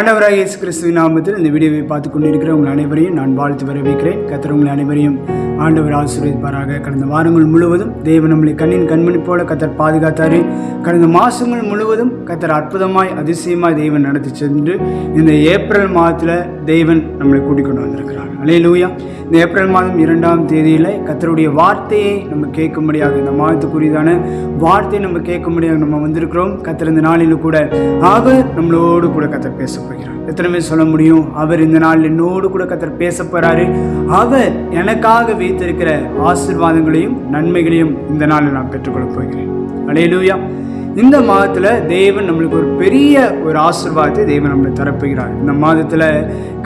ஆண்டவராக இயேசு கிறிஸ்துவின் நாமத்தில் இந்த வீடியோவை பார்த்து கொண்டிருக்கிற உங்கள் அனைவரையும் நான் வாழ்த்து வரவேற்கிறேன். கத்தர் உங்கள் அனைவரையும் ஆண்டவர் ஆசீர்வதிப்பாராக. கடந்த வாரங்கள் முழுவதும் தேவன் நம்மளை கண்ணின் கண்மணி போல கத்தர் பாதுகாத்தாரு. கடந்த மாதங்கள் முழுவதும் கத்தர் அற்புதமாய் அதிசயமாய் தெய்வன் நடத்தி சென்று இந்த ஏப்ரல் மாதத்தில் தெய்வன் நம்மளை கூட்டிக் கொண்டு வந்திருக்கிறார். லூயா இந்த ஏப்ரல் மாதம் இரண்டாம் தேதியில் கத்தருடைய வார்த்தையை நம்ம கேட்க முடியாது இந்த மாதத்துக்குரியதான வார்த்தையை நம்ம கேட்க முடியாது நம்ம வந்திருக்கிறோம். கத்தர் இந்த நாளில் கூட அவர் நம்மளோடு கூட கத்தர் பேச போகிறார். எத்தனை சொல்ல முடியும்? அவர் இந்த நாளில் என்னோடு கூட கத்தர் பேச போகிறாரு அவர் எனக்காக வைத்திருக்கிற ஆசீர்வாதங்களையும் நன்மைகளையும் இந்த நாளில் நான் பெற்றுக்கொள்ளப் போகிறேன். அலையலூயா. இந்த மாதத்தில் தேவன் நம்மளுக்கு ஒரு பெரிய ஒரு ஆசிர்வாதத்தை தேவன் நம்மளுக்கு தரப்புகிறார். இந்த மாதத்தில்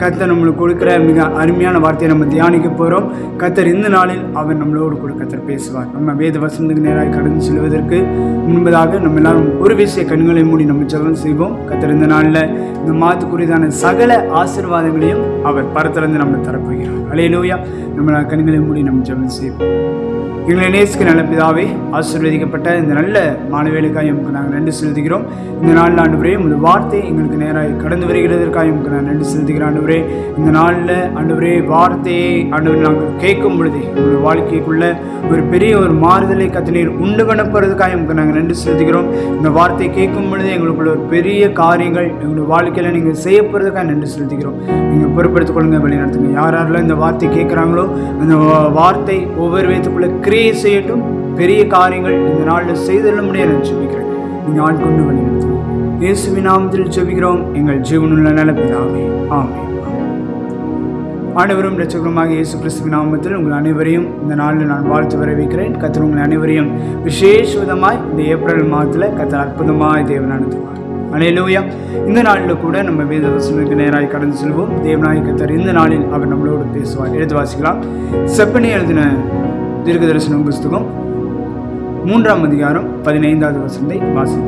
கத்தர் நம்மளுக்கு கொடுக்குற மிக அருமையான வார்த்தையை நம்ம தியானிக்க போகிறோம் கத்தர் இந்த நாளில் அவர் நம்மளோடு கூட கத்தர் பேசுவார். நம்ம வேத வசந்தத்துக்கு நேராக கடந்து செல்வதற்கு முன்பதாக நம்ம எல்லாரும் ஒரு விஷய கண்களை மூடி நம்ம ஜெபம் செய்வோம். கத்தர் இந்த நாளில் இந்த மாதத்துக்குரியதான சகல ஆசீர்வாதங்களையும் அவர் பரத்திலிருந்து நம்ம தரப்புகிறார். அலையிலோயா நம்ம கண்களை மூடி நம்ம ஜெபம் செய்வோம். எங்களை நேசிக்க நல்ல பிதாவே ஆசீர்வதிக்கப்பட்ட இந்த நல்ல மாணவிகளுக்காக எமக்கு நாங்கள் நன்றி செலுத்துகிறோம். இந்த நாளில் ஆண்டுவரே இந்த வார்த்தை எங்களுக்கு நேராக கடந்து வருகிறதற்காக எமக்கு நான் நன்றி செலுத்துகிறேன் ஆண்டுவரே. இந்த நாளில் ஆண்டுவரே வார்த்தையை ஆண்டவர் நாங்கள் கேட்கும் பொழுது எங்களுடைய வாழ்க்கைக்குள்ள ஒரு பெரிய ஒரு மாறுதலை கத்தினீர் உண்டு பண்ணப்படுறதுக்காக எமக்கு நாங்கள் நன்றி செலுத்துகிறோம். இந்த வார்த்தை கேட்கும் பொழுது எங்களுக்குள்ள ஒரு பெரிய காரியங்கள் எங்களுடைய வாழ்க்கையில் நீங்கள் செய்ய போகிறதுக்காக நன்றி செலுத்துகிறோம். நீங்கள் பொறுப்படுத்திக் கொள்ளுங்க வழி நடத்துங்க யார் யாரெல்லாம் இந்த வார்த்தை கேட்குறாங்களோ அந்த வார்த்தை ஒவ்வொரு விதத்துக்குள்ள கிரியை செய்யட்டும். பெரிய காரியங்கள் இந்த நாளில் செய்தள்ள முடியாது நான் ஜெபிக்கிறேன். நீங்கள் ஆட்கொண்டு வழி நடத்துங்க இயேசுவின் நாமத்தில் ஜெபிக்கிறோம். எங்கள் ஜீவனுள்ள நல்ல ஆமே ஆண்டவரும் ரட்சகருமாக இயேசு கிறிஸ்துவ நாமத்தில் உங்கள் அனைவரையும் இந்த நாளில் நான் வாழ்த்து வரவேற்கிறேன். கத்தர் உங்கள் அனைவரையும் விசேஷ விதமாய் இந்த ஏப்ரல் மாதத்தில் கத்தர் அற்புதமாய் தேவன் நடத்துவார். அலையிலூயா. இந்த நாளில் கூட நம்ம வேத வசனத்துக்கு நேராக கடந்து செல்வோம். தேவநாய கத்தர் இந்த நாளில் அவர் நம்மளோடு பேசுவார். எழுதுவாசிக்கலாம் செப்பனி எழுதின தீர்க்க தரிசனம் புஸ்தகம் மூன்றாம் அதிகாரம் பதினைந்தாவது வசந்தை வாசி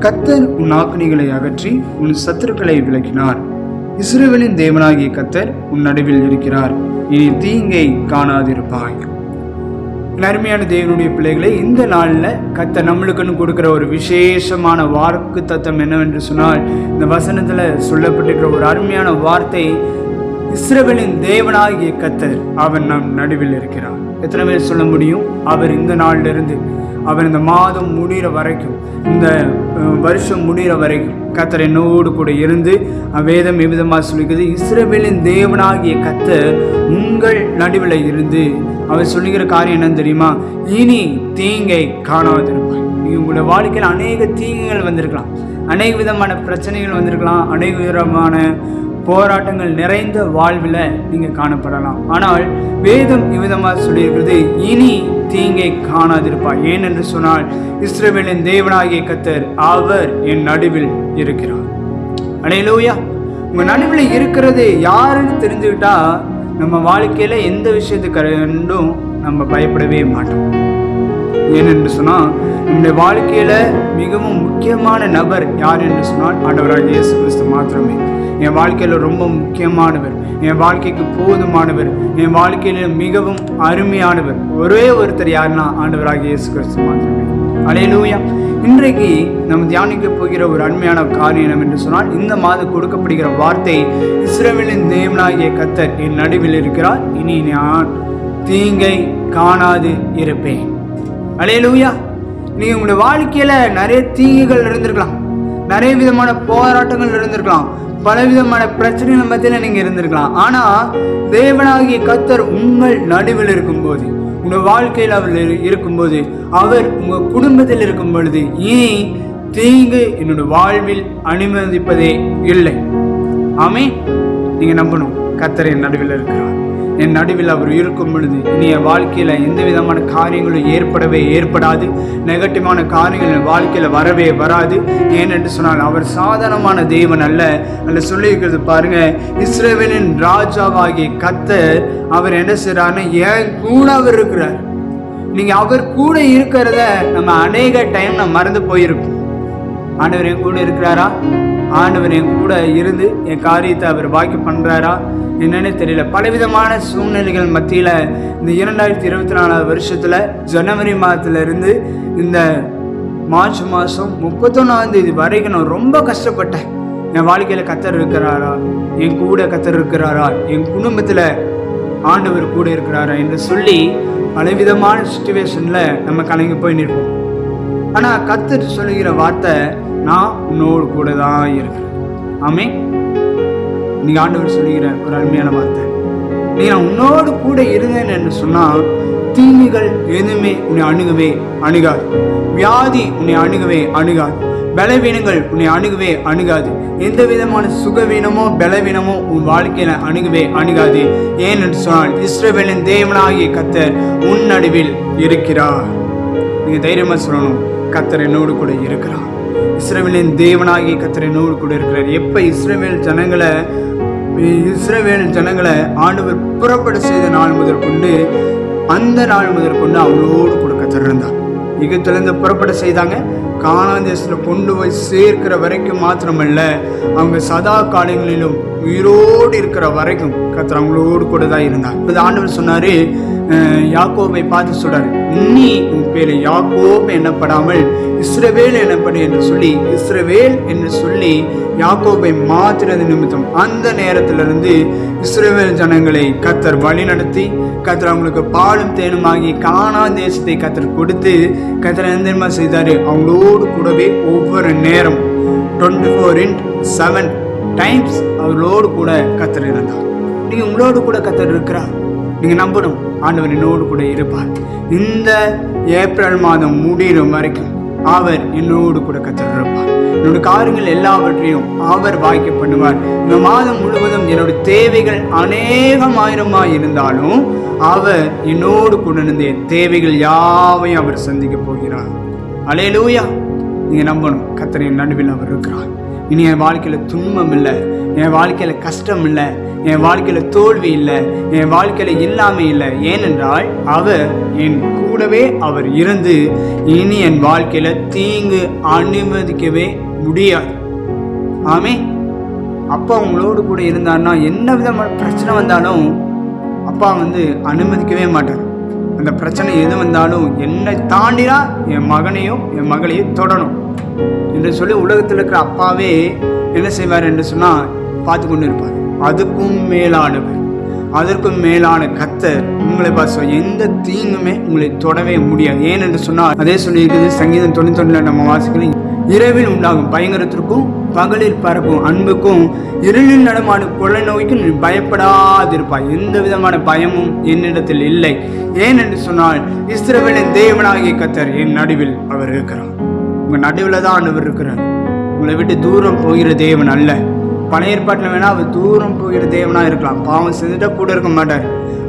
கத்தர் உன் ஆக்கினிகளை அகற்றி உன் சத்துருக்களை விளக்கினார். இஸ்ரவேலின் தேவனாகிய கத்தர் உன் நடுவில் இருக்கிறார். இனி தீங்கை காணாதிருப்பாய். அருமையான தேவனுடைய பிள்ளைகளை இந்த நாளில் கத்த நம்மளுக்குன்னு கொடுக்குற ஒரு விசேஷமான வாக்கு தத்தம் என்னவென்று சொன்னால் இந்த வசனத்தில் சொல்லப்பட்டிருக்கிற ஒரு அருமையான வார்த்தை இஸ்ரவேலின் தேவனாகிய கத்தர் அவர் நம் நடுவில் இருக்கிறார். எத்தனை பேர் சொல்ல முடியும்? அவர் இந்த நாள்ல இருந்து அவர் இந்த மாதம் முடிகிற வரைக்கும் இந்த வருஷம் முடிகிற வரைக்கும் கத்தர் என்னோடு கூட இருந்து வேதம் எவ்விதமாக சொல்லிக்கிறது இஸ்ரவேலின் தேவனாகிய கத்தர் உங்கள் நடுவில் இருந்து அவர் சொல்லுகிற காரியம் என்னன்னு தெரியுமா? இனி தீங்கை காணாதிருப்பாய் நீ உங்களுடைய வாழ்க்கையில் அநேக தீங்குகள் வந்திருக்கலாம். அநேக விதமான பிரச்சனைகள் வந்திருக்கலாம். அநேக விதமான போராட்டங்கள் நிறைந்த வாழ்வில் நீங்கள் காணப்படலாம். ஆனால் வேதம் இவ்விதமாக சொல்லியிருக்கிறது இனி தீங்கை காணாதிருப்பார் ஏனென்று சொன்னால் இஸ்ரேவேலின் தேவனாகிய கத்தர் அவர் என் நடுவில் இருக்கிறார். அலையிலூயா. உங்கள் நடுவில் இருக்கிறது யாருன்னு தெரிஞ்சுக்கிட்டா நம்ம வாழ்க்கையில் எந்த விஷயத்துக்கண்டும் நம்ம பயப்படவே மாட்டோம். ஏனென்று சொன்னால் நம்முடைய வாழ்க்கையில் மிகவும் முக்கியமான நபர் யார் என்று சொன்னால் ஆண்டவராக இயேசு கிறிஸ்து மாத்திரமே. என் வாழ்க்கையில ரொம்ப முக்கியமானவர். என் வாழ்க்கைக்கு போதுமானவர். என் வாழ்க்கையில மிகவும் அருமையானவர். ஒரே ஒருத்தர் யாருன்னா ஆண்டவராக இயேசு கிறிஸ்து மாத்திரமே. அலையலூயா இன்றைக்கு நம்ம தியானிக்க போகிற ஒரு அண்மையான காரியம் என்னவென்று சொன்னால் இந்த மாதம் கொடுக்கப்படுகிற வார்த்தை இஸ்ரவேலின் தேவனாகிய கத்தர் என் நடுவில் இருக்கிறார். இனி நான் தீங்கை காணாது இருப்பேன். அலையலூயா நீங்கள் உங்களுடைய வாழ்க்கையில நிறைய தீங்குகள் இருந்திருக்கலாம். நிறைய விதமான போராட்டங்கள் இருந்திருக்கலாம். பலவிதமான பிரச்சனைகள் மத்தியில் நீங்கள் இருந்திருக்கலாம். ஆனால் தேவனாகிய கத்தர் உங்கள் நடுவில் இருக்கும்போது உங்கள் வாழ்க்கையில் அவர் இருக்கும்போது அவர் உங்கள் குடும்பத்தில் இருக்கும் பொழுது இனி தீங்கு என்னோட வாழ்வில் அனுமதிப்பதே இல்லை. ஆமே நீங்கள் நம்பணும் கத்தர் என் நடுவில் இருக்கிறார். என் நடுவில் அவர் இருக்கும் பொழுது இனி என் வாழ்க்கையில் எந்த விதமான காரியங்களும் ஏற்படவே ஏற்படாது. நெகட்டிவான காரியங்கள் என் வாழ்க்கையில் வரவே வராது. ஏனென்று சொன்னால் அவர் சாதாரணமான தெய்வன் அல்ல. அல்ல சொல்லியிருக்கிறது பாருங்க இஸ்ரேவேலின் ராஜாவாகிய கத்தர் அவர் என்ன செய்றாருன்னா ஏன் கூட அவர் இருக்கிறார். நீங்கள் அவர் கூட இருக்கிறத நம்ம அநேக டைம் நம்ம மறந்து போயிருக்கோம் ஆண்டவர் என் கூட இருக்கிறாரா? ஆண்டவர் என் கூட இருந்து என் காரியத்தை அவர் பாக்கி பண்ணுறாரா என்னன்னு தெரியல. பலவிதமான சூழ்நிலைகள் மத்தியில் இந்த இரண்டாயிரத்தி இருபத்தி நாலாவது வருஷத்தில் ஜனவரி மாதத்துல இருந்து இந்த மார்ச் மாதம் முப்பத்தொன்னாந்தேதி வரைக்கும் நான் ரொம்ப கஷ்டப்பட்டேன். என் வாழ்க்கையில் கத்தர் இருக்கிறாரா? என் கூட கத்தர் இருக்கிறாரா? என் குடும்பத்தில் ஆண்டவர் கூட இருக்கிறாரா என்று சொல்லி பலவிதமான சுச்சுவேஷனில் நம்ம கலங்கி போய் நிற்போம். ஆனால் கத்தர் சொல்லுகிற வார்த்தை நான் உன்னோடு கூட தான் இருக்கிறேன். ஆமே நீங்க ஆண்டவர் சொல்லுகிற ஒரு அருமையான வார்த்தை. நீ நான் உன்னோடு கூட இருந்தேன் என்று சொன்னால் தீங்குகள் எதுவுமே உன்னை அணுகவே அணுகாது. வியாதி உன்னை அணுகவே அணுகாது. பலவீனங்கள் உன்னை அணுகவே அணுகாது. எந்த விதமான சுகவீனமோ பலவீனமோ உன் வாழ்க்கையில அணுகவே அணுகாது. ஏன் என்று சொன்னால் இஸ்ரவேலின் தேவனாகிய கத்தர் உன் நடுவில் இருக்கிறார். நீங்க தைரியமா சொல்லணும் கத்தர் என்னோடு கூட இருக்கிறார். இஸ்ரேவேலின் தேவனாகி கத்திரை நூல் கூட இருக்கிறார். எப்போ இஸ்ரேவேல் ஜனங்களை இஸ்ரேவேல் ஜனங்களை ஆண்டவர் புறப்பட செய்த நாள் முதல் கொண்டு அந்த நாள் முதல் கொண்டு அவளோடு கொடுக்க திறந்தார் இருந்தார் புறப்பட செய்தாங்க. காணாந்தேசத்தில் கொண்டு போய் சேர்க்கிற வரைக்கும் மாத்திரமல்ல அவங்க சதா காலங்களிலும் உயிரோடு இருக்கிற வரைக்கும் கத்திர அவங்களோடு கூட தான் இருந்தார் ஆண்டவர் சொன்னார் யாக்கோவை பார்த்து சொல்றாரு நீ உன் பேரு யாக்கோப் எனப்படாமல் இஸ்ரவேல் எனப்படு என்று சொல்லி இஸ்ரவேல் என்று சொல்லி யாக்கோபை மாற்றினது நிமித்தம் அந்த நேரத்திலிருந்து இஸ்ரவேல் ஜனங்களை கத்தர் வழி நடத்தி கத்தர் அவங்களுக்கு பாலும் தேனுமாகி காணா தேசத்தை கத்தர் கொடுத்து கத்தர் என்ன தெரியுமா செய்தாரு? அவங்களோடு கூடவே ஒவ்வொரு நேரம் twenty four into seven times அவர்களோடு கூட கத்தர் இருந்தார். நீங்க உங்களோடு கூட கத்தர் இருக்கிறார். நீங்கள் நம்பணும். ஆண்டவர் என்னோடு கூட இருப்பார். இந்த ஏப்ரல் மாதம் முடியும் வரைக்கும் அவர் என்னோடு கூட கத்திருப்பார் என்னோட காரியங்கள் எல்லாவற்றையும் அவர் வாய்க்க பண்ணுவார். இந்த மாதம் முழுவதும் என்னோட தேவைகள் அநேகமாயிரமா இருந்தாலும் அவர் என்னோடு கூட இருந்த என் தேவைகள் யாவையும் அவர் சந்திக்க போகிறார். அலையலூயா. நீங்கள் நம்பணும். கத்தரின் நடுவில் அவர் இருக்கிறார். இனி என் வாழ்க்கையில் துன்பம் இல்லை. என் வாழ்க்கையில் கஷ்டம் இல்லை. என் வாழ்க்கையில் தோல்வி இல்லை. என் வாழ்க்கையில் இல்லாமை இல்லை. ஏனென்றால் அவர் என் கூடவே அவர் இருந்து இனி என் வாழ்க்கையில் தீங்கு அனுமதிக்கவே முடியாது. ஆமே அப்பா உங்களோடு கூட இருந்தாருன்னா என்ன விதமான பிரச்சனை வந்தாலும் அப்பா வந்து அனுமதிக்கவே மாட்டார். அந்த பிரச்சனை எது வந்தாலும் என்னை தாண்டினா என் மகனையும் என் மகளையும் தொடணும். என்று சொல்லி உலகத்தில் இருக்கிற அப்பாவே என்ன செய்வார் என்று சொன்னால் பார்த்து கொண்டு இருப்பார். அதுக்கும் மேலானவர் அதற்கும் மேலான கத்தர் உங்களை பார்த்து எந்த தீங்குமே உங்களை தொடவே முடியாது. ஏன் என்று சொன்னால் அதே சொல்லியிருக்குது சங்கீதம் தொண்ணூத்தொன்னில் நம்ம வாசிக்கலாம் இரவில் உண்டாகும் பயங்கரத்திற்கும் பகலில் பறக்கும் அன்புக்கும் இருளில் நடமாடும் கொள்ளை நோய்க்கும் நீ பயப்படாதிருப்பாய். எந்த விதமான பயமும் என்னிடத்தில் இல்லை. ஏன் என்று சொன்னால் இஸ்ரவேலின் தேவனாகிய கத்தர் என் நடுவில் அவர் இருக்கிறார். உங்கள் நடுவில் தான் ஆண்டவர் இருக்கிறார். உங்களை விட்டு தூரம் போகிற தேவன் அல்ல. பழைய ஏற்பாட்டில் வேணால் அவர் தூரம் போகிற தேவனாக இருக்கலாம். பாவம் செஞ்சுட்டா கூட இருக்க மாட்டார்.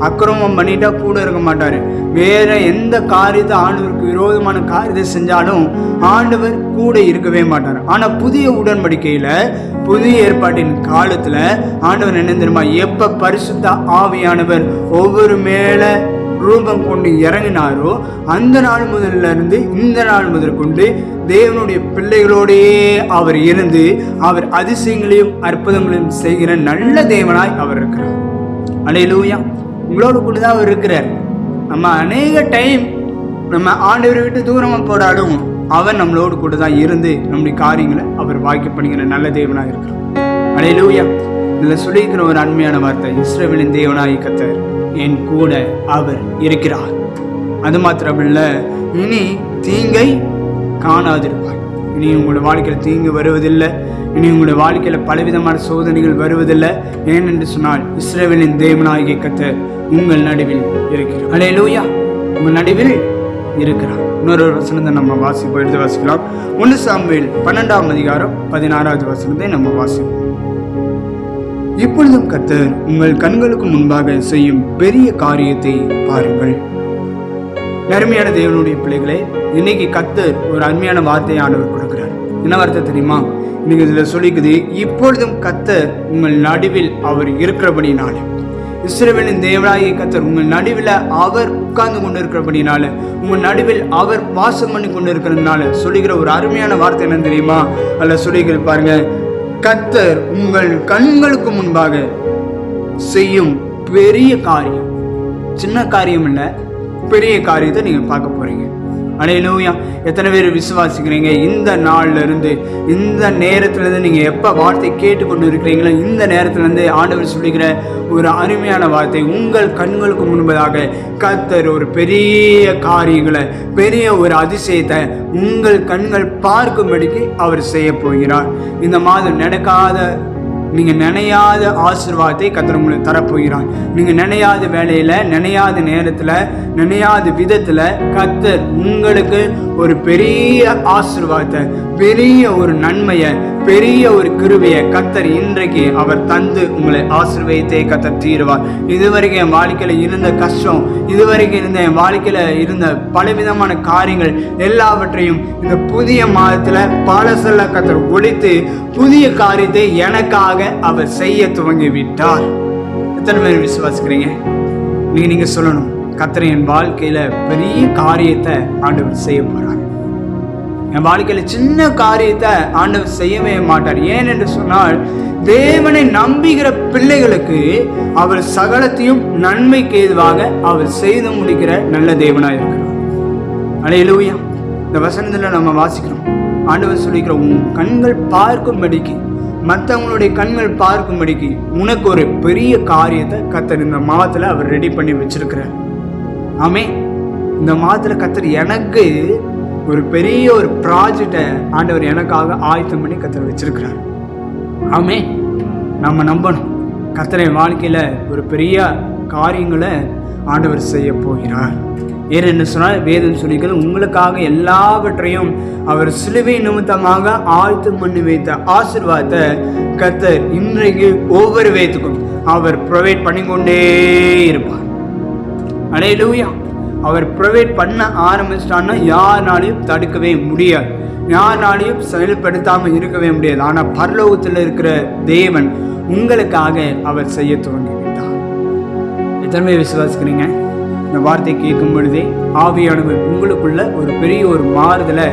அக்கிரமம் பண்ணிட்டா கூட இருக்க மாட்டார். வேற எந்த காரியத்தை ஆண்டவருக்கு விரோதமான காரியத்தை செஞ்சாலும் ஆண்டவர் கூட இருக்கவே மாட்டார். ஆனால் புதிய உடன்படிக்கையில் புதிய ஏற்பாட்டின் காலத்தில் ஆண்டவர் என்ன தெரியுமா? எப்போ பரிசுத்த ஆவியானவர் ஒவ்வொரு மேலே ரூபம் கொண்டு இறங்கினாரோ அந்த நாள் முதல்ல இருந்து இந்த நாள் முதல் கொண்டு தேவனுடைய பிள்ளைகளோடையே அவர் இருந்து அவர் அதிசயங்களையும் அற்புதங்களையும் செய்கிற நல்ல தேவனாய் அவர் இருக்கிறார். அலையிலூயா. உங்களோட கூட தான் அவர் இருக்கிறார். நம்ம அநேக டைம் நம்ம ஆண்டவரை விட்டு தூரமாக போராடும் அவர் நம்மளோடு கூட தான் இருந்து நம்முடைய காரியங்களை அவர் வாய்க்கப்படுகிற நல்ல தேவனாக இருக்கிறார். அலையிலூயா. இதில் சொல்லியிருக்கிற ஒரு அண்மையான வார்த்தை இஸ்ரவேலின் தேவனாய் கத்தர் என் கூட அவர் இருக்கிறார். அது மாத்திரமில்ல இனி தீங்கை காணாதிருப்பார். இனி உங்களுடைய வாழ்க்கையில் தீங்கு வருவதில்லை. இனி உங்களுடைய வாழ்க்கையில் பலவிதமான சோதனைகள் வருவதில்லை. ஏனென்று சொன்னால் இஸ்ரவேலின் தேவனாகிய கத்தர் உங்கள் நடுவில் இருக்கிறார். அலையலூயா உங்கள் நடுவில் இருக்கிறார். இன்னொரு வசனத்தை நம்ம வாசிப்போம். எடுத்து வாசிக்கலாம். ஒன்று சாம்பில் பன்னெண்டாம் அதிகாரம் பதினாறாவது வசனத்தை நம்ம வாசிப்போம். இப்பொழுதும் கத்தர் உங்கள் கண்களுக்கு முன்பாக செய்யும் பெரிய காரியத்தை பாருங்கள். அருமையான தேவனுடைய பிள்ளைகளே இன்னைக்கு கத்தர் ஒரு அருமையான வார்த்தையானவர் ஆண்டவர் கொடுக்கிறார். என்ன வார்த்தை தெரியுமா? இன்னைக்கு இதுல சொல்லிக்குது இப்பொழுதும் கத்தர் உங்கள் நடுவில் அவர் இருக்கிறபடினால இஸ்ரவேலின் தேவராயி கத்தர் உங்கள் நடுவில் அவர் உட்கார்ந்து கொண்டு இருக்கிறபடினால உங்கள் நடுவில் அவர் வாசம் பண்ணி கொண்டு இருக்கிறதுனால சொல்லுகிற ஒரு அருமையான வார்த்தை என்ன தெரியுமா? அல்ல சொல்லிக்கிற பாருங்க கத்தர் உங்கள் கண்களுக்கு முன்பாக செய்யும் பெரிய காரியம். சின்ன காரியம் இல்லை பெரிய காரியத்தை நீங்கள் பார்க்க போறீங்க. அலையிலூயா எத்தனை பேர் விசுவாசிக்கிறீங்க? இந்த நாள்லேருந்து இந்த நேரத்துலேருந்து இருந்து எப்போ எப்ப வார்த்தை கேட்டுக்கொண்டு இருக்கிறீங்களோ இந்த நேரத்துலேருந்து ஆண்டவர் சொல்லிக்கிற ஒரு அருமையான வார்த்தை உங்கள் கண்களுக்கு முன்பதாக கத்தர் ஒரு பெரிய காரியங்களை பெரிய ஒரு அதிசயத்தை உங்கள் கண்கள் பார்க்கும்படிக்கு அவர் செய்ய போகிறார் இந்த மாதம் நடக்காத நீங்கள் நினையாத ஆசிர்வாதத்தை கத்தர் உங்களுக்கு தரப்போகிறான் நீங்கள் நினையாத வேலையில நினையாத நேரத்தில் நினையாத விதத்தில் கத்தர் உங்களுக்கு ஒரு பெரிய ஆசிர்வாதத்தை பெரிய ஒரு நன்மையை பெரிய ஒரு கிருவியை கத்தர் இன்றைக்கு அவர் தந்து உங்களை ஆசிர்வதித்தே கத்தர் தீருவார். இதுவரைக்கும் என் வாழ்க்கையில இருந்த கஷ்டம் இதுவரைக்கும் இருந்த என் வாழ்க்கையில இருந்த பலவிதமான காரியங்கள் எல்லாவற்றையும் இந்த புதிய மாதத்துல சொல்ல கத்தர் ஒழித்து புதிய காரியத்தை எனக்காக அவர் செய்ய துவங்கி விட்டார் எத்தனை பேர் விசுவாசிக்கிறீங்க? நீங்க நீங்க சொல்லணும் கத்தர் என் வாழ்க்கையில பெரிய காரியத்தை ஆண்டவர் செய்ய போகிறார் என் வாழ்க்கையில் சின்ன காரியத்தை ஆண்டவர் செய்யவே மாட்டார். ஏன் என்று சொன்னால் தேவனை நம்புகிற பிள்ளைகளுக்கு அவர் சகலத்தையும் நன்மைக்கு ஏதுவாக அவர் செய்து முடிக்கிற நல்ல தேவனாக இருக்கிறார். அலையிலூயா. இந்த வசனத்தில் நம்ம வாசிக்கிறோம். ஆண்டவர் சொல்லிக்கிற உன் கண்கள் பார்க்கும்படிக்கு மற்றவங்களுடைய கண்கள் பார்க்கும்படிக்கு உனக்கு ஒரு பெரிய காரியத்தை கத்தர் இந்த மாதத்தில் அவர் ரெடி பண்ணி வச்சிருக்கிறார். ஆமே இந்த மாதத்தில் கத்தர் எனக்கு ஒரு பெரிய ஒரு ப்ராஜெக்டை ஆண்டவர் எனக்காக ஆயத்தம் பண்ணி கத்தரை வச்சிருக்கிறார். ஆமே நம்ம நம்பணும். கத்தரை வாழ்க்கையில் ஒரு பெரிய காரியங்களை ஆண்டவர் செய்ய போகிறார். ஏனென்று சொன்னால் வேதம் சொல்லிக்கிறது உங்களுக்காக எல்லாவற்றையும் அவர் சிலுவை நிமித்தமாக ஆழ்த்து பண்ணி வைத்த ஆசிர்வாதத்தை கத்தர் இன்றைக்கு ஒவ்வொரு வேத்துக்கும் அவர் ப்ரொவைட் பண்ணிக்கொண்டே இருப்பார். அடையலூயா அவர் ப்ரொவைட் பண்ண ஆரம்பிச்சிட்டான்னா யாருனாலையும் தடுக்கவே முடியாது. யாருனாலையும் செயல்படுத்தாமல் இருக்கவே முடியாது. ஆனால் பரலோகத்தில் இருக்கிற தேவன் உங்களுக்காக அவர் செய்ய துவங்கி விட்டார் எத்தனை விசுவாசிக்கிறீங்க? இந்த வார்த்தை கேட்கும் பொழுதே ஆவியானவர் உங்களுக்குள்ள ஒரு பெரிய ஒரு மாறுதலை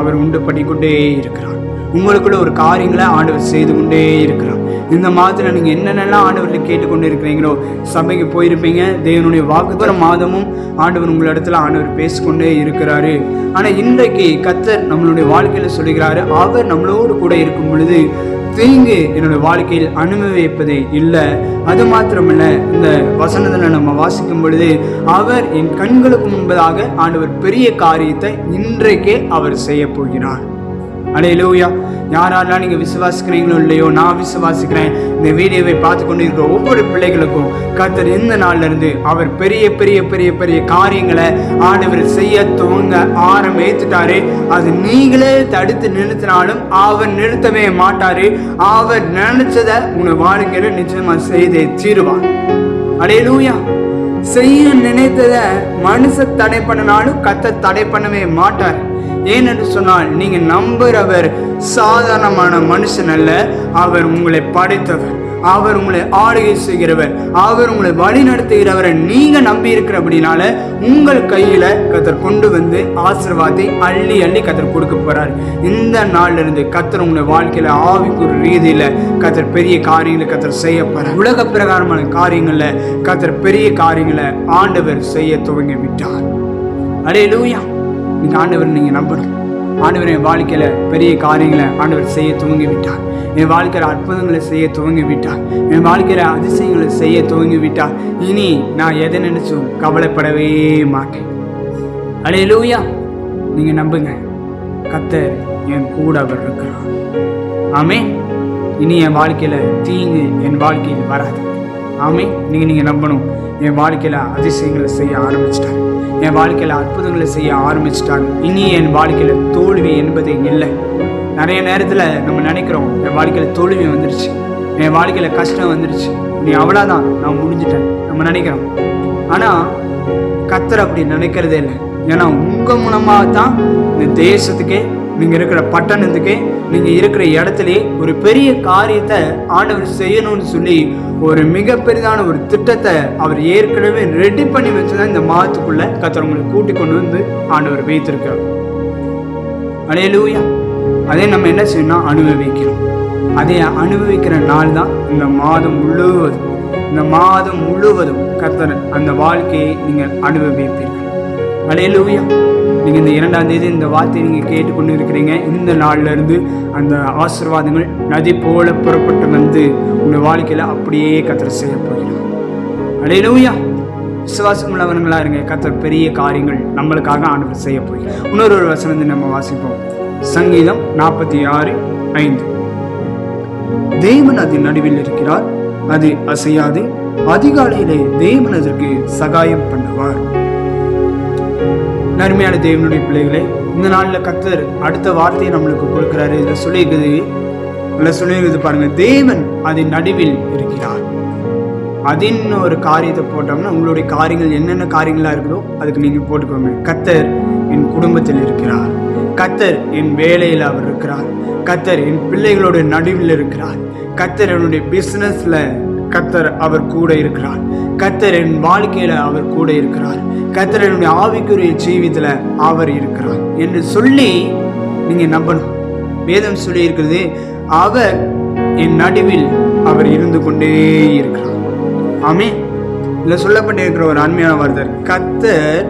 அவர் உண்டு பண்ணிக்கொண்டே இருக்கிறார். உங்களுக்குள்ள ஒரு காரியங்களை ஆண்டவர் செய்து கொண்டே இருக்கிறார். இந்த மாதத்தில் நீங்கள் என்னென்னலாம் ஆண்டவர்கள் கேட்டுக்கொண்டு இருக்கிறீங்களோ சபைக்கு போயிருப்பீங்க. தேவனுடைய வாக்குத்தர மாதமும் ஆண்டவர் உங்களிடத்துல ஆண்டவர் பேசிக்கொண்டே இருக்கிறாரு. ஆனால் இன்றைக்கு கத்தர் நம்மளுடைய வாழ்க்கையில் சொல்கிறாரு அவர் நம்மளோடு கூட இருக்கும் பொழுது தீங்கு என்னோட வாழ்க்கையில் அனுபவிப்பதே இல்லை. அது மாத்திரமல்ல இந்த வசனத்தில் நம்ம வாசிக்கும் பொழுது அவர் என் கண்களுக்கு முன்பதாக ஆண்டவர் பெரிய காரியத்தை இன்றைக்கே அவர் செய்ய போகிறார் அடையலூயா யாரெல்லாம் நீங்கள் விசுவாசிக்கிறீங்களோ இல்லையோ நான் விசுவாசிக்கிறேன். இந்த வீடியோவை பார்த்து கொண்டு இருக்கிற ஒவ்வொரு பிள்ளைகளுக்கும் கத்தர் இந்த நாள்ல இருந்து அவர் பெரிய பெரிய பெரிய பெரிய காரியங்களை ஆண்டவர் செய்ய துவங்க ஆரம்பித்துட்டாரு அது நீங்களே தடுத்து நிறுத்தினாலும் அவர் நிறுத்தவே மாட்டாரு. அவர் நினைச்சதை உங்க வாழ்க்கையில நிச்சயமா செய்தே தீருவார். அலையிலூயா. செய்ய நினைத்ததை மனுஷ தடை பண்ணினாலும் கத்த தடை பண்ணவே மாட்டார். ஏனென்று சொன்னால் நீங்க நம்புறவர் சாதாரணமான மனுஷன் அல்ல. அவர் உங்களை படைத்தவர். அவர் உங்களை ஆளுகை செய்கிறவர். அவர் உங்களை வழி நடத்துகிறவரை நீங்க நம்பி இருக்கிற அப்படின்னால உங்கள் கையில கத்தர் கொண்டு வந்து ஆசீர்வாதி அள்ளி அள்ளி கத்தர் கொடுக்க போறார். இந்த நாள்ல இருந்து கத்தர் உங்களை வாழ்க்கையில ஆவிக்குரிய ரீதியில கத்தர் பெரிய காரியங்களை கத்தர் செய்ய போறார். உலக பிரகாரமான காரியங்கள்ல கத்தர் பெரிய காரியங்களை ஆண்டவர் செய்ய துவங்கி விட்டார் அடே லூயா நீங்க ஆண்டவர் நீங்கள் நம்பணும் ஆண்டவர் என் வாழ்க்கையில் பெரிய காரியங்களை ஆண்டவர் செய்ய துவங்கி விட்டார் என் வாழ்க்கையில அற்புதங்களை செய்ய துவங்கி விட்டார் என் வாழ்க்கையில் அதிசயங்களை செய்ய துவங்கி விட்டார் இனி நான் எதை நினைச்சும் கவலைப்படவே மாட்டேன். அடைய லூயா நீங்கள் நம்புங்க. கத்தர் என் கூட அவர் இருக்கிறார். ஆமே இனி என் வாழ்க்கையில் தீங்கு என் வாழ்க்கையில் வராது. ஆமே நீங்கள் நீங்கள் நம்பணும். என் வாழ்க்கையில் அதிசயங்களை செய்ய ஆரம்பிச்சிட்டார். என் வாழ்க்கையில் அற்புதங்களை செய்ய ஆரம்பிச்சிட்டாங்க இனி என் வாழ்க்கையில் தோல்வி என்பதே இல்லை. நிறைய நேரத்தில் நம்ம நினைக்கிறோம் என் வாழ்க்கையில் தோல்வி வந்துருச்சு. என் வாழ்க்கையில் கஷ்டம் வந்துருச்சு. நீ அவ்வளோதான் நான் முடிஞ்சிட்டேன் நம்ம நினைக்கிறோம். ஆனால் கத்தர் அப்படி நினைக்கிறதே இல்லை. ஏன்னா உங்கள் மூலமாக தான் இந்த தேசத்துக்கே நீங்கள் இருக்கிற பட்டணத்துக்கே நீங்கள் இருக்கிற இடத்துலயே ஒரு பெரிய காரியத்தை ஆண்டவர் செய்யணும்னு சொல்லி ஒரு மிக பெரிதான ஒரு திட்டத்தை அவர் ஏற்கனவே ரெடி பண்ணி வச்சுதான் இந்த மாதத்துக்குள்ள கத்தவங்களை கூட்டி கொண்டு வந்து ஆண்டவர் வைத்திருக்கிறார். அலையலூயா அதே நம்ம என்ன செய்யணும் அனுபவிக்கிறோம். அதை அனுபவிக்கிற நாள் தான் இந்த மாதம் முழுவதும் இந்த மாதம் முழுவதும் கத்தர் அந்த வாழ்க்கையை நீங்கள் அனுபவிப்பீர்கள். அலையலூயா நீங்கள் இந்த இரண்டாம் தேதி இந்த வார்த்தையை நீங்கள் கேட்டுக்கொண்டு இருக்கிறீங்க இந்த நாள்ல இருந்து அந்த ஆசீர்வாதங்கள் நதி போல புறப்பட்டு வந்து உங்கள் வாழ்க்கையில் அப்படியே கத்தர் செய்ய போகிறோம் அலையிலூயா விசுவாசம் உள்ளவர்களாக இருங்க. கத்தர் பெரிய காரியங்கள் நம்மளுக்காக ஆண்டவர் செய்ய போகிறோம் இன்னொரு ஒரு வசனத்தை நம்ம வாசிப்போம். சங்கீதம் நாற்பத்தி ஆறு ஐந்து. தேவன் அதன் நடுவில் இருக்கிறார். அது அசையாது. அதிகாலையிலே தேவன் அதற்கு சகாயம் பண்ணுவார். நன்மையான தேவனுடைய பிள்ளைகளே இந்த நாளில் கத்தர் அடுத்த வார்த்தையை நம்மளுக்கு கொடுக்குறாரு. இதில் சொல்லியிருக்குது இதில் சொல்லியிருக்குது பாருங்க தேவன் அதன் நடுவில் இருக்கிறார். அதின்னு ஒரு காரியத்தை போட்டோம்னா உங்களுடைய காரியங்கள் என்னென்ன காரியங்களாக இருக்குதோ அதுக்கு நீங்கள் போட்டுக்கோங்க. கத்தர் என் குடும்பத்தில் இருக்கிறார். கத்தர் என் வேலையில் அவர் இருக்கிறார். கத்தர் என் பிள்ளைகளோட நடுவில் இருக்கிறார். கத்தர் என்னுடைய பிஸ்னஸில் கத்தர் அவர் கூட இருக்கிறார். கத்தர் என் வாழ்க்கையில் அவர் கூட இருக்கிறார். கத்தர் என்னுடைய ஆவிக்குரிய ஜீவித்தில் அவர் இருக்கிறார். என்று சொல்லி நீங்கள் நம்பணும். வேதம் சொல்லி இருக்கிறது அவர் என் நடுவில் அவர் இருந்து கொண்டே இருக்கிறார். ஆமே இதில் சொல்லப்பட்டிருக்கிற ஒரு அண்மையான வார்த்தை கத்தர்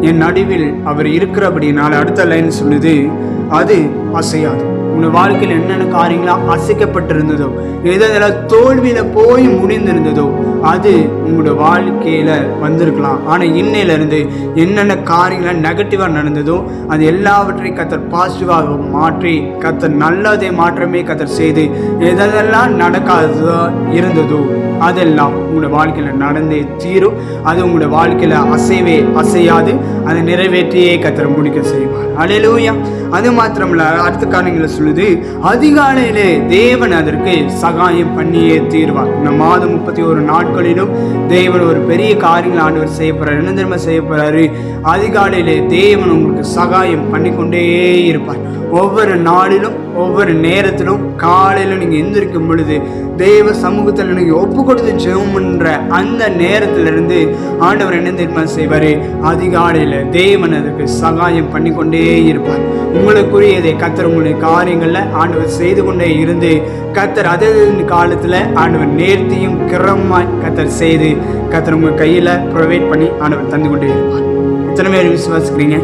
என் நடுவில் அவர் இருக்கிறபடினால அடுத்த லைன் சொல்லுது அது அசையாது. உன் வாழ்க்கையில் என்னென்ன காரியங்களா அசைக்கப்பட்டிருந்ததோ எதெல்லாம் தோல்வியில போய் முடிந்திருந்ததோ அது உங்களோட வாழ்க்கையில வந்திருக்கலாம். ஆனா இன்னையில இருந்து என்னென்ன காரியங்கள் நெகட்டிவா நடந்ததோ அது எல்லாவற்றையும் கத்தர் பாசிட்டிவாக மாற்றி கத்தர் நல்லதை மாற்றமே கத்தர் செய்து எதெல்லாம் நடக்காததோ இருந்ததோ அதெல்லாம் உங்களோட வாழ்க்கையில் நடந்தே தீரும். அது உங்களோட வாழ்க்கையில அசைவே அசையாது. அதை நிறைவேற்றியே கத்திர முடிக்க செய்வார். அலையிலூயா அது மாத்திரமில்ல அடுத்த காரணங்களை சொல்லுது. அதிகாலையிலே தேவன் அதற்கு சகாயம் பண்ணியே தீர்வார். இந்த மாதம் முப்பத்தி ஒரு நாட்களிலும் தேவன் ஒரு பெரிய காரியங்கள் ஆண்டவர் செய்ய போறாரு. என்ன தெரியுமா செய்ய போறாரு? அதிகாலையிலே தேவன் உங்களுக்கு சகாயம் பண்ணிக்கொண்டே இருப்பார். ஒவ்வொரு நாளிலும் ஒவ்வொரு நேரத்திலும் காலையில் நீங்கள் எந்திரிக்கும் பொழுது தெய்வ சமூகத்தில் நீங்கள் ஒப்பு கொடுத்து ஜெபம் பண்ற அந்த நேரத்திலிருந்து ஆண்டவர் என்ன தெரியுமா செய்வார்? அதிகாலையில் தேவன் அதுக்கு சகாயம் பண்ணிக்கொண்டே இருப்பார். உங்களுக்குரியதை கத்தர் உங்களுடைய காரியங்களில் ஆண்டவர் செய்து கொண்டே இருந்து கத்தர் அதே காலத்தில் ஆண்டவர் நேர்த்தியும் கிரமாய் கத்தர் செய்து கத்தர் உங்கள் கையில் ப்ரொவைட் பண்ணி ஆண்டவர் தந்து கொண்டே இருப்பார். எத்தனை பேர் விசுவாசிக்கிறீங்க?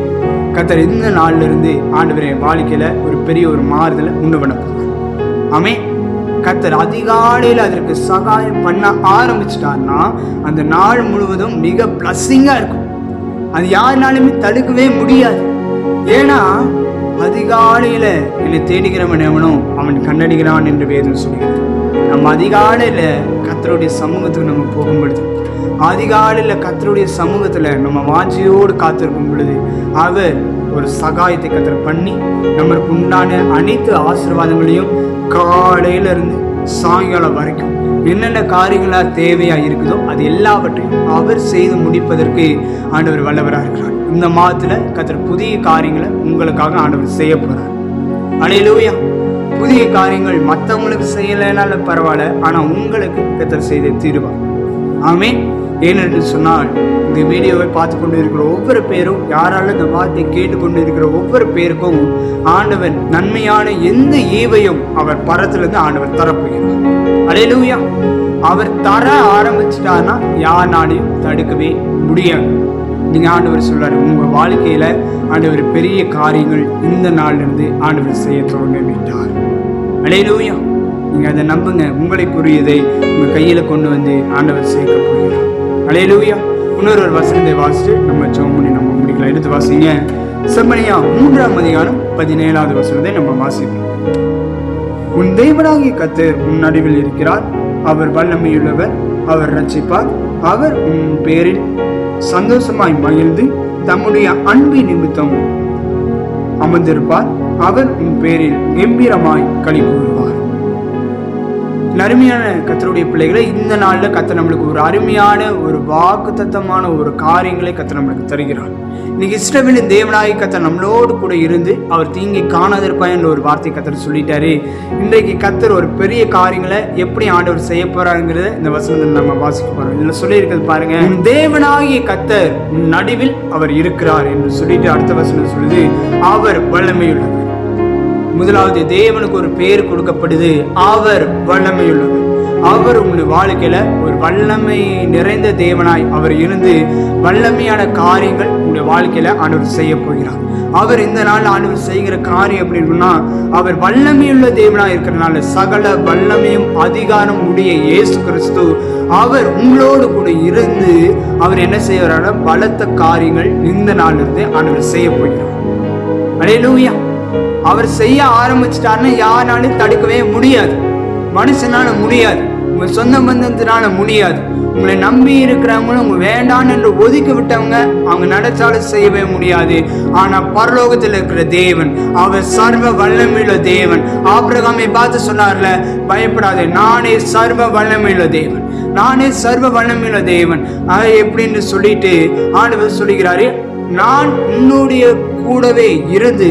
கத்தர் இந்த நாள்லேருந்து ஆண்டவரே வாழ்க்கையில் ஒரு பெரிய ஒரு மாறுதலை உண்டு பண்ண போகிறார் ஆமே கத்தர் அதிகாலையில் அதற்கு சகாயம் பண்ண ஆரம்பிச்சிட்டாருன்னா அந்த நாள் முழுவதும் மிக பிளஸ்ஸிங்காக இருக்கும். அது யாருனாலுமே தடுக்கவே முடியாது. ஏன்னா அதிகாலையில் என்னை தேடுகிறவன் எவனோ அவன் கண்டடிக்கிறான் என்று வேதம் சொல்கிறது. நம்ம அதிகாலையில் கத்தருடைய சமூகத்துக்கு நம்ம போகும்பொழுது அதிகாலையில் கத்தருடைய சமூகத்தில் நம்ம வாஞ்சியோடு காத்திருக்கும் பொழுது அவர் ஒரு சகாயத்தை கத்திர பண்ணி நம்மளுக்கு உண்டான அனைத்து ஆசீர்வாதங்களையும் காலையில இருந்து சாயங்காலம் வரைக்கும் என்னென்ன காரியங்களாக தேவையாக இருக்குதோ அது எல்லாவற்றையும் அவர் செய்து முடிப்பதற்கு ஆண்டவர் வல்லவராக இருக்கிறார். இந்த மாதத்தில் கத்தர் புதிய காரியங்களை உங்களுக்காக ஆண்டவர் செய்ய போகிறார் அலையிலூயா புதிய காரியங்கள் மற்றவங்களுக்கு செய்யலைனாலும் பரவாயில்ல ஆனால் உங்களுக்கு கத்தர் செய்து தீருவார் ஆமே ஏனென்று சொன்னால் இந்த வீடியோவை பார்த்து கொண்டு இருக்கிற ஒவ்வொரு பேரும் யாராலும் இந்த வார்த்தை கேட்டுக்கொண்டு இருக்கிற ஒவ்வொரு பேருக்கும் ஆண்டவன் நன்மையான எந்த ஈவையும் அவர் பரத்திலிருந்து ஆண்டவர் தரப்போகிறார். அலையிலூயா அவர் தர ஆரம்பிச்சிட்டார்னா யாருனாலையும் தடுக்கவே முடியாது. நீங்க ஆண்டவர் சொல்றாரு உங்க வாழ்க்கையில ஆண்டவர் பெரிய காரியங்கள் இந்த நாள்ல இருந்து ஆண்டவர் செய்ய தொடங்க விட்டார் அலையிலூயா நீங்க அதை நம்புங்க உங்களுக்குரியதை உங்க கையில கொண்டு வந்து ஆண்டவர் சேர்க்க போகிறார். அலையிலூயா இன்னொரு ஒரு வசனத்தை வாசிச்சு நம்ம ஜோம் பண்ணி நம்ம முடிக்கலாம். எடுத்து வாசிங்க. செம்மனியா மூன்றாம் அதிகாரம் பதினேழாவது வசனத்தை நம்ம வாசிப்போம். உன் தேவனாகிய கத்தர் உன் நடுவில் இருக்கிறார். அவர் வல்லமையுள்ளவர். அவர் ரட்சிப்பார் அவர் உன் பேரில் சந்தோஷமாய் மகிழ்ந்து தம்முடைய அன்பு நிமித்தம் அமர்ந்திருப்பார். அவர் உன் பேரில் கம்பீரமாய் களி கூறுவார். அருமையான கத்தருடைய பிள்ளைகளை இந்த நாளில் கத்த நம்மளுக்கு ஒரு அருமையான ஒரு வாக்கு தத்தமான ஒரு காரியங்களை கத்த நம்மளுக்கு தருகிறார். இன்னைக்கு இஸ்ரவேலின் தேவனாய் கத்தர் நம்மளோடு கூட இருந்து அவர் தீங்கி காணாதிருப்பாய் என்ற ஒரு வார்த்தை கத்தர் சொல்லிட்டாரு. இன்றைக்கு கத்தர் ஒரு பெரிய காரியங்களை எப்படி ஆண்டவர் செய்ய போறாருங்கிறத இந்த வசனத்தில் நம்ம வாசிக்க போறோம். இதில் சொல்லியிருக்கிறது பாருங்க தேவனாகிய கத்தர் நடுவில் அவர் இருக்கிறார் என்று சொல்லிட்டு அடுத்த வசனம் சொல்லுது அவர் வல்லமையுள்ளவர். முதலாவது தேவனுக்கு ஒரு பேர் கொடுக்கப்படுது. அவர் வல்லமையுள்ளவர். அவர் உங்களுடைய வாழ்க்கையில ஒரு வல்லமை நிறைந்த தேவனாய் அவர் இருந்து வல்லமையான காரியங்கள் உங்களுடைய வாழ்க்கையில ஆண்டவர் செய்ய போகிறார். அவர் இந்த நாள் ஆண்டவர் செய்கிற காரியம் அப்படின்னா அவர் வல்லமையுள்ள தேவனாய் இருக்கிறனால சகல வல்லமையும் அதிகாரம் உடைய இயேசு கிறிஸ்து அவர் உங்களோடு கூட இருந்து அவர் என்ன செய்வாரான பலத்த காரியங்கள் இந்த நாளிலிருந்து ஆண்டவர் செய்ய போகிறார். அலையலூயா அவர் செய்ய ஆரம்பிச்சிட்டாருன்னு யாராலும் தடுக்கவே முடியாது. மனுஷனால முடியாது. உங்க சொந்த பந்தத்தினால முடியாது. உங்களை நம்பி இருக்கிறவங்களும் உங்க வேண்டாம் என்று ஒதுக்கி விட்டவங்க அவங்க நினைச்சாலும் செய்யவே முடியாது. ஆனா பரலோகத்தில் இருக்கிற தேவன் அவர் சர்வ வல்லமையுள்ள தேவன். ஆபிரகாமை பார்த்து சொன்னார்ல பயப்படாதே நானே சர்வ வல்லமையுள்ள தேவன். நானே சர்வ வல்லமையுள்ள தேவன். அதை எப்படின்னு சொல்லிட்டு ஆண்டவர் சொல்லுகிறாரு நான் உன்னுடைய கூடவே இருந்து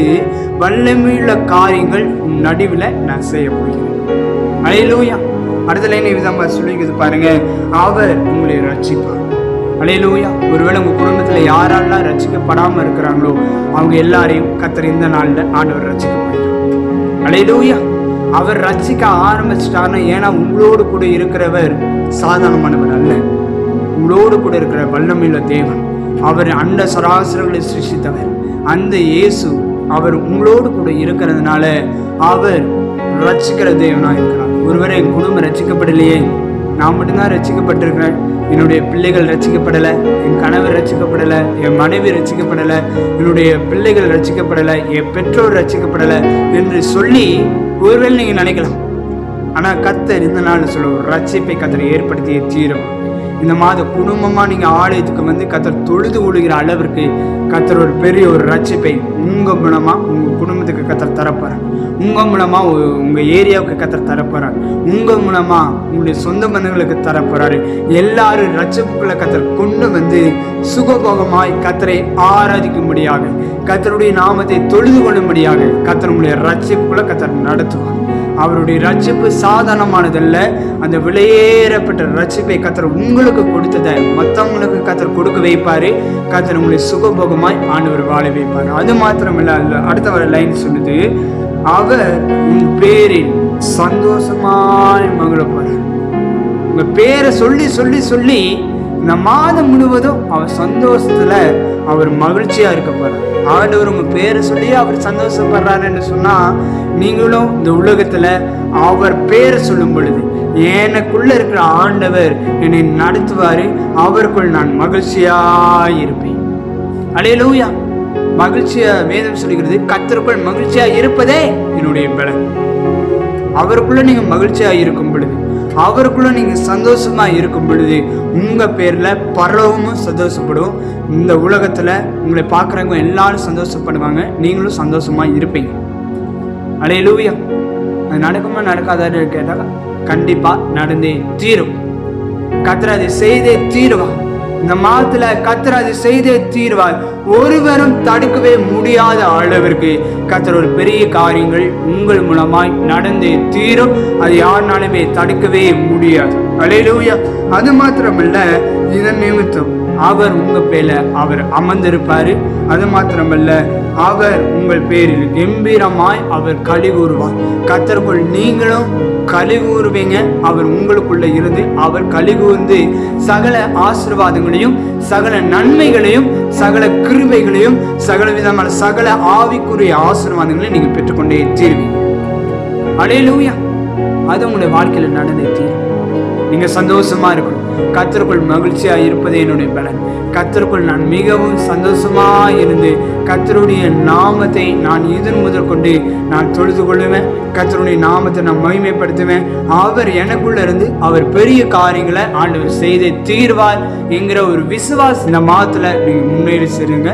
வல்லமையுள்ள காரியங்கள் உன் நடுவில் நான் செய்ய போகிறேன் அலையலூயா அடுத்த லைன் விதமாக சொல்லிக்கிறது பாருங்க. அவர் உங்களை ரட்சிப்பார் அலையலூயா ஒருவேளை உங்கள் குடும்பத்தில் யாரெல்லாம் ரசிக்கப்படாமல் இருக்கிறாங்களோ அவங்க எல்லாரையும் கத்தர் இந்த நாளில் ஆண்டவர் ரசிக்க போயிடும் அலையலூயா அவர் ரசிக்க ஆரம்பிச்சிட்டாருன்னா ஏன்னா உங்களோடு கூட இருக்கிறவர் சாதாரணமானவர் அல்ல. உங்களோடு கூட இருக்கிற வல்லமையுள்ள தேவன். அவர் அண்ட சராசரங்களை சிருஷித்தவர் அந்த இயேசு அவர் உங்களோடு கூட இருக்கிறதுனால அவர் ரட்சிக்கிற தேவனாக இருக்கிறார். ஒருவரை என் குடும்பம் ரட்சிக்கப்படலையே. நான் மட்டும்தான் ரட்சிக்கப்பட்டிருக்கிறேன். என்னுடைய பிள்ளைகள் ரட்சிக்கப்படலை என் கணவர் ரட்சிக்கப்படலை என் மனைவி ரட்சிக்கப்படலை என்னுடைய பிள்ளைகள் ரட்சிக்கப்படலை என் பெற்றோர் ரட்சிக்கப்படலை என்று சொல்லி ஒருவேளை நீங்கள் நினைக்கலாம். ஆனால் கத்தர் இந்த நாள் சொல்ல ரட்சிப்பை கத்தரை ஏற்படுத்திய தீரும். இந்த மாத குடும்பமாக நீங்கள் ஆலயத்துக்கு வந்து கத்தர் தொழுது ஒழுகிற அளவிற்கு கத்தர் ஒரு பெரிய ஒரு ரட்சிப்பை உங்கள் மூலமாக உங்கள் குடும்பத்துக்கு கத்தர் தரப்போகிறார் உங்கள் மூலமாக உங்கள் ஏரியாவுக்கு கத்தர் தரப்போகிறார் உங்கள் மூலமாக உங்களுடைய சொந்த பந்தங்களுக்கு தரப்போகிறாரு எல்லாரும் ரட்சிப்புக்குள்ள கத்தர் கொண்டு வந்து சுகபோகமாய் கத்தரை ஆராதிக்கும்படியாக கத்தருடைய நாமத்தை தொழுது கொள்ளும்படியாக கத்தர் உங்களுடைய ரட்சிப்புக்குள்ள கத்தர் நடத்துவார். அவருடைய ரட்சிப்பு சாதாரணமானதல்ல. அந்த விலையேறப்பட்ட ரட்சிப்பை கத்தர் உங்களுக்கு கொடுத்ததை மற்றவங்களுக்கு கத்தர் கொடுக்க வைப்பாரு. கத்தர் உங்களை சுகபோகமாய் ஆண்டவர் வாழ வைப்பார். அது மாத்திரமல்ல அதுல அடுத்த வர லைன் சொல்லுது அவர் உன் பேரில் சந்தோஷமாய் மகிழப்பார். உங்க பேரை சொல்லி சொல்லி சொல்லி இந்த மாதம் முழுவதும் அவர் சந்தோஷத்துல அவர் மகிழ்ச்சியா இருக்க போறார். ஆண்டவர் உங்க பேரை சொல்லி அவர் சந்தோஷப்படுறாருன்னு சொன்னா நீங்களும் இந்த உலகத்துல அவர் பேரை சொல்லும் பொழுது எனக்குள்ள இருக்கிற ஆண்டவர் என்னை நடத்துவாரு அவருக்குள் நான் மகிழ்ச்சியா இருப்பேன். அலையலூயா. மகிழ்ச்சியா வேதம் சொல்லுகிறது கத்தருக்குள் மகிழ்ச்சியா இருப்பதே என்னுடைய பலன். அவருக்குள்ள நீங்க மகிழ்ச்சியா இருக்கும் பொழுது அவருக்குள்ள நீங்க சந்தோஷமா இருக்கும் பொழுது உங்க பேர்ல பரவமும் சந்தோஷப்படும். இந்த உலகத்தில் உங்களை பார்க்குறவங்க எல்லாரும் சந்தோஷப்படுவாங்க. நீங்களும் சந்தோஷமாக இருப்பீங்க. அலையலூயா அது நடக்குமா நடக்காதான்னு கேட்டால் கண்டிப்பாக நடந்தே தீரும். கத்திர அதை செய்தே தீருவா இந்த மாதத்துல கத்தர் அதை செய்தே தீர்வார். ஒருவரும் தடுக்கவே முடியாத அளவிற்கு கத்தர் ஒரு பெரிய காரியங்கள் உங்கள் மூலமாய் நடந்தே தீரும். அது யாருனாலுமே தடுக்கவே முடியாது. அலையிலூயா அது மாத்திரமல்ல இதன் நிமித்தம் அவர் உங்க பேர்ல அவர் அமர்ந்திருப்பாரு. அது மாத்திரமல்ல அவர் உங்கள் பேரில் கம்பீரமாய் அவர் களி கூறுவார் கத்தருக்குள் நீங்களும் களி கூறுவீங்க அவர் உங்களுக்குள்ள இருந்து அவர் களி கூர்ந்து சகல ஆசிர்வாதங்களையும் சகல நன்மைகளையும் சகல கிருபைகளையும் சகல விதமான சகல ஆவிக்குரிய ஆசீர்வாதங்களையும் நீங்க பெற்றுக்கொண்டே தீர்வீங்க. அடையலூயா அது உங்களுடைய வாழ்க்கையில நடந்தே தீரும். நீங்க சந்தோஷமா இருக்கணும். கத்தருக்குள் மகிழ்ச்சியாக இருப்பதே என்னுடைய பலன். கத்தருக்குள் நான் மிகவும் சந்தோஷமா இருந்து கத்தருடைய நாமத்தை நான் இதன் முதல் கொண்டு நான் தொழுது கொள்ளுவேன். கத்தருடைய நாமத்தை நான் மகிமைப்படுத்துவேன். அவர் எனக்குள்ள இருந்து அவர் பெரிய காரியங்களை ஆண்டவர் செய்து தீர்வார் என்கிற ஒரு விசுவாஸ் இந்த மாதத்துல நீங்கள் முன்னேறி செல்லுங்க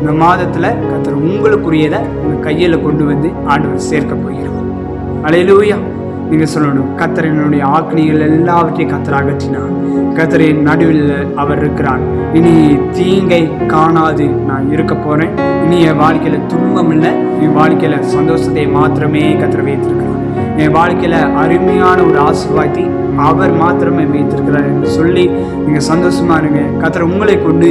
இந்த மாதத்துல கத்தர் உங்களுக்குரியதை உங்க கையில் கொண்டு வந்து ஆண்டவர் சேர்க்க போகிறார். அலையிலூயா நீங்க சொல்லணும் கத்தரனுடைய ஆக்னிகள் எல்லாவற்றையும் கத்தர் அகற்றினார். கத்தரின் நடுவில் அவர் இருக்கிறார். இனி தீங்கை காணாது நான் இருக்க போறேன். இனி என் வாழ்க்கையில துன்பம் இல்லை. என் வாழ்க்கையில சந்தோஷத்தை மாத்திரமே கத்தர் வைத்திருக்கிறார். என் வாழ்க்கையில அருமையான ஒரு ஆசீர்வாதத்தை அவர் மாத்திரமே வைத்திருக்கிறார் என்று சொல்லி நீங்க சந்தோஷமா இருங்க. கத்தர் உங்களை கொண்டு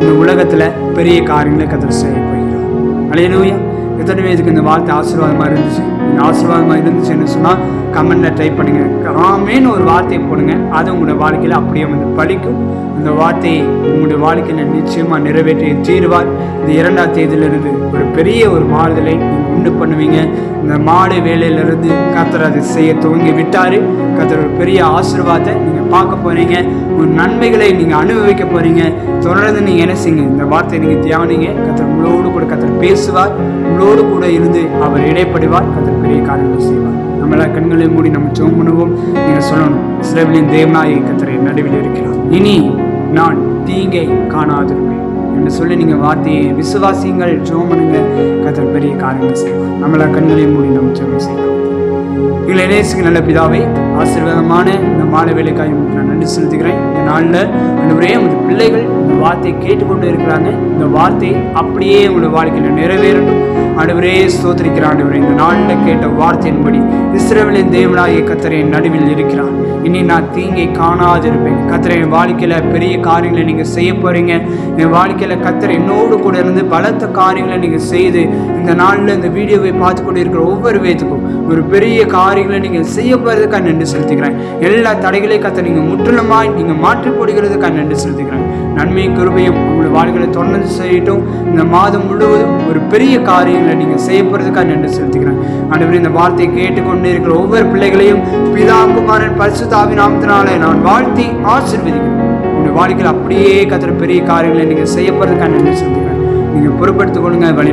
இந்த உலகத்துல பெரிய காரியங்களை கத்தர் செய்ய போகிறார். அலையலூயா எத்தனை பேருக்கு இந்த வார்த்தை ஆசீர்வாதமாக இருந்துச்சு? ஆசீர்வாதமாக இருந்துச்சுன்னு சொன்னால் கமெண்டில் ட்ரை பண்ணுங்கள் ஆமேன்னு ஒரு வார்த்தையை போடுங்க. அது உங்களோட வாழ்க்கையில் அப்படியே வந்து பழிக்கும். அந்த வார்த்தையை உங்களுடைய வாழ்க்கையில் நிச்சயமாக நிறைவேற்றி தீர்வார். இந்த இரண்டாம் தேதியிலிருந்து ஒரு பெரிய ஒரு மாறுதலை உண்டு பண்ணுவீங்க. இந்த மாடு வேலையிலிருந்து கத்தர் அதை செய்ய துவங்கி விட்டார். கத்தர் ஒரு பெரிய ஆசீர்வாதத்தை நீங்கள் பார்க்க போகிறீங்க உங்கள் நன்மைகளை நீங்கள் அனுபவிக்க போகிறீங்க தொடர்ந்து நீங்கள் என்ன செய்யுங்க? இந்த வார்த்தையை நீங்கள் தியானிங்க. கத்தர் பேசுவார் உங்களோடு கூட இருந்து அவர் இடைப்படுவார் கத்தர் பெரிய செய்வார். நம்மளா கண்களை மூடி நம்ம ஜெபம் பண்ணுவோம் நீங்கள் சொல்லணும். சிலவிலின் தேவனாயை கத்தரை நடுவில் இருக்கிறார். இனி நான் தீங்கை காணாதிருப்பேன் என்று சொல்லி நீங்கள் வார்த்தையை விசுவாசியங்கள் ஜெபம் பண்ணுங்க கத்தர் பெரிய காரியங்கள் செய்வார். நம்மளா கண்களை மூடி நம்ம ஜெபம் செய்வோம். எங்களை நேசிக்க நல்ல பிதாவை ஆசீர்வாதமான இந்த மாலை வேலைக்காக நான் நன்றி செலுத்துகிறேன். இந்த நாளில் ஒரே உங்கள் பிள்ளைகள் வார்த்தையை கேட்டுக்கொண்டு இருக்கிறாங்க. இந்த வார்த்தை அப்படியே உங்களுடைய வாழ்க்கையில் நிறைவேறட்டும். ஆண்டவரே ஸ்தோத்திரிக்கிற ஆண்டவரே இந்த நாளில் கேட்ட வார்த்தையின்படி இஸ்ரேவலின் தேவனாகிய கத்தரையின் நடுவில் இருக்கிறான் இனி நான் தீங்கை காணாதிருப்பேன். கத்தரை என் வாழ்க்கையில் பெரிய காரியங்களை நீங்கள் செய்ய போகிறீங்க என் வாழ்க்கையில் கத்தரை என்னோடு கூட இருந்து பலத்த காரியங்களை நீங்கள் செய்து இந்த நாளில் இந்த வீடியோவை பார்த்து கொண்டு இருக்கிற ஒவ்வொரு பேத்துக்கும் ஒரு பெரிய காரியங்களை நீங்கள் செய்ய போகிறதுக்காக நன்றி செலுத்துகிறேன் எல்லா தடைகளையும் கத்த நீங்கள் முற்றிலுமாய் நீங்கள் மாற்றி போடுகிறதுக்காக நன்றி செலுத்துகிறேன் நன்மை கிருபையும் உங்களுடைய வாழ்க்கையை தொடர்ந்து செய்யட்டும். இந்த மாதம் முழுவதும் ஒரு பெரிய காரியங்களை நீங்கள் செய்ய போகிறதுக்காக நன்றி செலுத்துகிறேன் அனைவரும் இந்த வார்த்தையை கேட்டுக்கொண்டு இருக்கிற ஒவ்வொரு பிள்ளைகளையும் பிதா குமாரன் பரிசுத்தாவி நாமத்தினாலே நான் வாழ்த்தி ஆசிர்வதிக்கிறேன். உங்களுடைய வாழ்க்கையில் அப்படியே கத்துற பெரிய காரியங்களை நீங்கள் செய்ய போகிறதுக்காக நன்றி செலுத்துகிறேன் நீங்கள் பொறுப்படுத்திக் கொள்ளுங்க வழி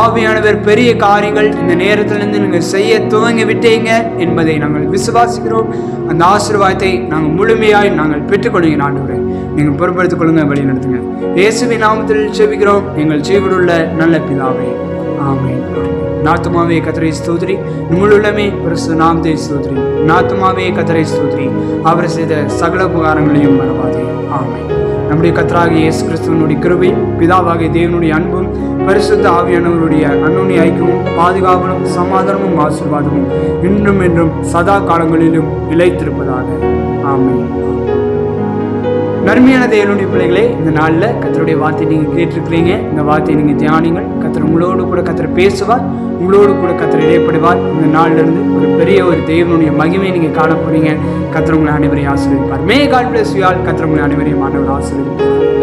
ஆவியானவர் பெரிய காரியங்கள் இந்த நேரத்திலிருந்து நீங்கள் செய்ய துவங்கி விட்டீங்க என்பதை நாங்கள் விசுவாசிக்கிறோம். அந்த ஆசீர்வாதத்தை நாங்கள் முழுமையாய் நாங்கள் பெற்றுக்கொள்ளுங்க ஆண்டவரே. நீங்கள் பொறுப்படுத்திக் கொள்ளுங்க வழி நடத்துங்க. இயேசுவின் நாமத்தில் செவிக்கிறோம் எங்கள் ஜீவனுள்ள நல்ல பிதாவை. ஆமை நாத்துமாவே கத்தரை ஸ்தோத்ரி. உங்களுள்ளமே பிரசு நாமதே ஸ்தோத்ரி. நாத்துமாவே கத்தரை ஸ்தோத்ரி. அவர் செய்த சகல உபகாரங்களையும் மறவாதே. ஆமை நம்முடைய கத்தராகிய இயேசு கிறிஸ்துவனுடைய கிருபை பிதாவாகிய தேவனுடைய அன்பும் பரிசுத்த ஆவியானவருடைய அன்னுடைய ஐக்கியமும் பாதுகாவலும் சமாதானமும் ஆசீர்வாதமும் இன்றும் என்றும் சதா காலங்களிலும் இழைத்திருப்பதாக ஆமை நன்மையான தேவனுடைய பிள்ளைகளே இந்த நாளில் கத்தருடைய வார்த்தை நீங்கள் கேட்டிருக்கிறீங்க. இந்த வார்த்தையை நீங்கள் தியானிங்கள். கத்தர் உங்களோடு கூட கத்தர் பேசுவார். உங்களோடு கூட கத்தர் இடைப்படுவார். இந்த நாளிலிருந்து ஒரு பெரிய ஒரு தேவனுடைய மகிமையை நீங்கள் காண போகிறீங்க கத்தர் உங்களை அனைவரையும் ஆசீர்வதிப்பார். May god bless you all கத்தர் உங்களை அனைவரையும் ஆண்டவர் ஆசீர்வதிப்பார்.